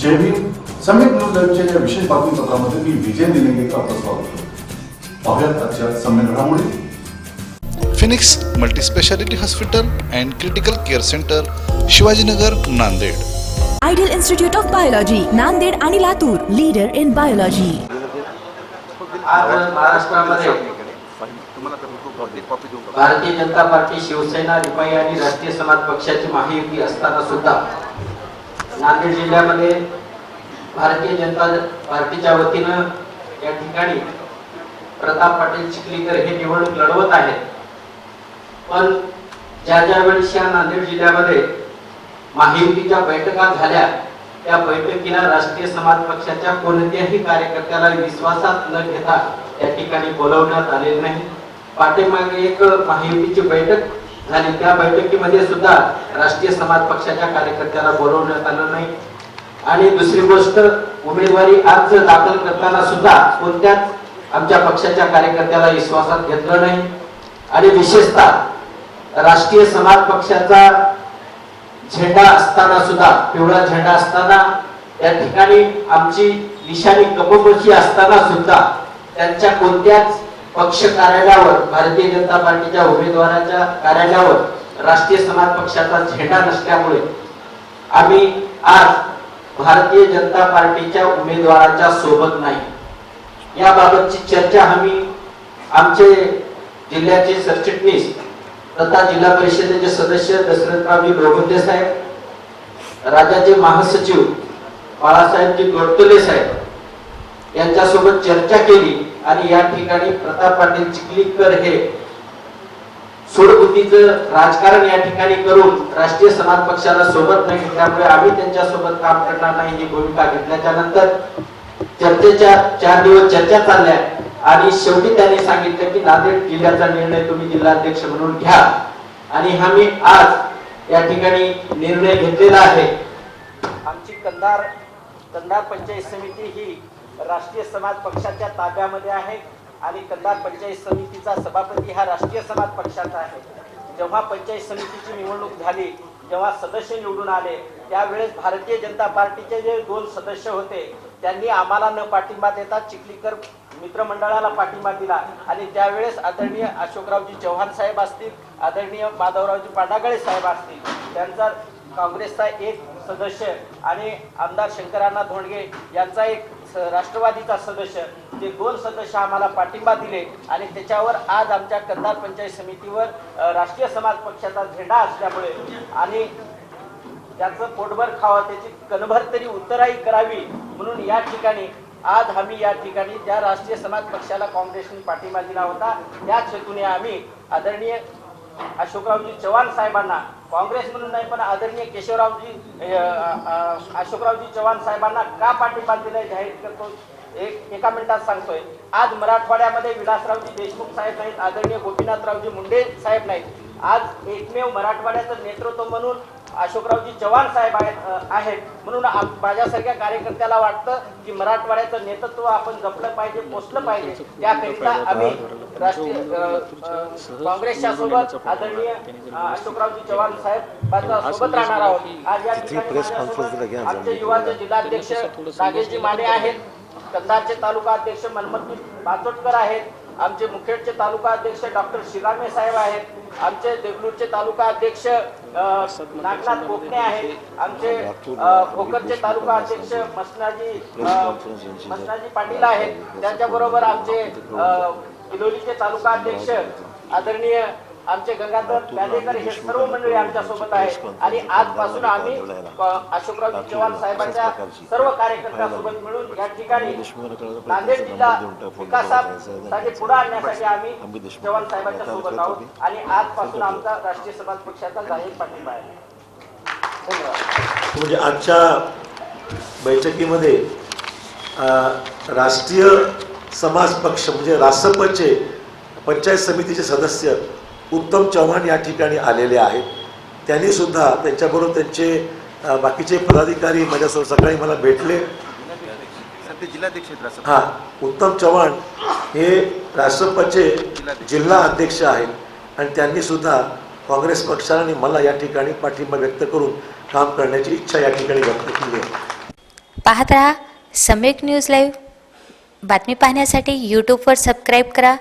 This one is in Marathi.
समेत न्यूज लाईव्हच्या या विशेष बातमीपत्रामध्ये मी विजय निलंगेकर आपलं स्वागत करतो. पाहुयात आजच्या घडामोडी phoenix multispeciality hospital and critical care centre Shivajinagar Nanded. Ideal institute of biology Nanded आणि लातूर लीडर इन बायोलॉजी आज महाराष्ट्रामध्ये भारतीय जनता पार्टी शिवसेना रिपाई आणि राष्ट्रीय समाज पक्षाची महायुती असताना सुद्धा नांदेड जिल्ह्यामध्ये भारतीय जनता पार्टीच्या वतीनं या ठिकाणी प्रताप पाटील चिखलीकर हे निवडणूक लढवत आहेत. पण ज्या ज्या वेळेस या नांदेड जिल्ह्यामध्ये महायुतीच्या बैठका झाल्या त्या बैठकीला राष्ट्रीय समाज पक्षाच्या कोणत्याही कार्यकर्त्याला विश्वासात न घेता त्या ठिकाणी बोलवण्यात आलेले नाही. पाठीमागे एक महायुतीची बैठक झाली त्या बैठकीमध्ये सुद्धा राष्ट्रीय समाज पक्षाच्या कार्यकर्त्याला बोलवण्यात आलं नाही. आणि दुसरी गोष्ट उमेदवारी अर्ज दाखल करताना सुद्धा कोणत्याच आमच्या पक्षाच्या कार्यकर्त्याला विश्वासात घेतलं नाही. आणि विशेषतः राष्ट्रीय समाज पक्षाचा झेंडा असताना सुद्धा पिवळा झेंडा असताना त्या ठिकाणी आमची निशाणी कपकोशी असताना सुद्धा त्यांच्या कोणत्याच पक्ष कार्यालयावर भारतीय जनता पार्टीच्या उमेदवाराच्या कार्यालयावर राष्ट्रीय समाज पक्षाचा झेंडा नसल्यामुळे आम्ही आज भारतीय जनता पार्टीच्या उमेदवाराच्या सोबत नाही. याबाबतची चर्चा आम्ही आमचे जिल्ह्याचे सरचिटणीस तथा जिल्हा परिषदेचे सदस्य दशरथरावजी लोखंडे साहेब राज्याचे महासचिव बाळासाहेबजी गोडतोले साहेब यांच्यासोबत चर्चा केली. आणि या ठिकाणी प्रताप पाटील चिखलीकर हे सोडबुद्धीच राजकारण या ठिकाणी करून राष्ट्रीय समाज पक्षाला सोबत नाही घेतल्यामुळे आम्ही त्यांच्यासोबत काम करणार नाही ही भूमिका घेतल्याच्या नंतर चर्चेच्या चार दिवस चर्चा चालल्या आणि शेवटी त्यांनी सांगितलं की नांदेड जिल्ह्याचा निर्णय तुम्ही जिल्हाध्यक्ष म्हणून घ्या. आणि आम्ही आज या ठिकाणी निर्णय घेतलेला आहे. आमची कंधार कंधार पंचायत समिती ही राष्ट्रीय समाज पक्षाच्या ताब्यामध्ये आहे आणि कंधार पंचायत समितीचा सभापती हा राष्ट्रीय समाज पक्षाचा आहे. जेव्हा पंचायत समितीची निवडणूक झाली जेव्हा सदस्य निवडून आले त्यावेळेस भारतीय जनता पार्टीचे जे दोन सदस्य होते त्यांनी आम्हाला न पाठिंबा देता चिखलीकर मित्रमंडळाला पाठिंबा दिला. आणि त्यावेळेस आदरणीय अशोकरावजी चव्हाण साहेब असतील आदरणीय माधवरावजी पांडागळे साहेब असतील त्यांचा काँग्रेसचा एक सदस्य आणि आमदार शंकरांना धोंडगे यांचा एक राष्ट्रवादीचा सदस्य जे दोन सदस्य आम्हाला पाठिंबा दिले आणि त्याच्यावर आज आमच्या कंधार पंचायत समितीवर राष्ट्रीय समाज पक्षाचा झेंडा असल्यामुळे आणि त्याचं पोटभर खावा त्याची कणभर तरी उत्तराई करावी म्हणून या ठिकाणी आज आम्ही या ठिकाणी ज्या राष्ट्रीय समाज पक्षाला काँग्रेसने पाठिंबा दिला होता. त्याच हेतूने आम्ही आदरणीय अशोकरावजी चव्हाण साहेबांना काँग्रेस म्हणून नाही पण आदरणीय केशवरावजी अशोकरावजी चव्हाण साहेबांना का पाठिंबा दिलाय जाहीर करतो. एक एका मिनिटात सांगतोय. आज मराठवाड्यामध्ये विलासरावजी देशमुख साहेब नाहीत आदरणीय गोपीनाथरावजी मुंडे साहेब नाहीत. आज एकमेव मराठवाड्याचं नेतृत्व म्हणून अशोकरावजी चव्हाण साहेब आहेत आहेत. म्हणून माझ्यासारख्या कार्यकर्त्याला वाटतं की मराठवाड्याचं नेतृत्व आपण जपलं पाहिजे पोचलं पाहिजे. त्याकरिता आम्ही राष्ट्रीय काँग्रेसच्या सोबत आदरणीय अशोकरावजी चव्हाण साहेब सोबत राहणार आहोत. आज या ठिकाणी आमचे युवाचे जिल्हाध्यक्ष नागेशजी माने आहेत. कंधारचे तालुका अध्यक्ष मनमती बाचोटकर आहेत. आमचे मुखेडचे तालुका अध्यक्ष डॉक्टर शिरामे साहेब आहेत. आमचे देगलूरचे तालुका अध्यक्ष नागनाथ कोकणे आहेत. आमचे अ, भोकरचे तालुका अध्यक्ष मसनाजी मसनाजी पाटील आहेत. त्यांच्याबरोबर आमचे किलोलीचे तालुका अध्यक्ष आदरणीय आमचे गंगाधर प्यादेकर हे सर्व मंडळी आमच्यासोबत आहेत. आणि आजपासून आम्ही क- अशोकराव चव्हाण साहेबांच्या सर्व कार्यकर्त्यांसोबत मिळून या ठिकाणी नांदेड जिल्हा विकासासाठी पुढे आणण्यासाठी आम्ही चव्हाण साहेबांच्या सोबत आहोत. आणि आजपासून आमचा राष्ट्रीय समाज पक्षाचा जाहीर पाठिंबा आहे. धन्यवाद. म्हणजे आजच्या बैठकीमध्ये अ, राष्ट्रीय समाज पक्ष म्हणजे रासपचे पंचायत समितीचे सदस्य उत्तम चव्हाण या ठिकाणी आलेले आहेत. त्यांनी सुद्धा त्यांच्याबरोबर त्यांचे बाकीचे पदाधिकारी माझ्यासोबत सकाळी मला भेटले. हां उत्तम चव्हाण हे राष्ट्रपचे जिल्हा अध्यक्ष आहेत आणि त्यांनी सुद्धा काँग्रेस पक्षाला आणि मला या ठिकाणी पाठिंबा व्यक्त करून काम करण्याची इच्छा या ठिकाणी व्यक्त केली आहे. पाहत रहा सम्यक न्यूज लाईव्ह. बातमी पाहण्यासाठी यूट्यूबवर सबस्क्राईब करा.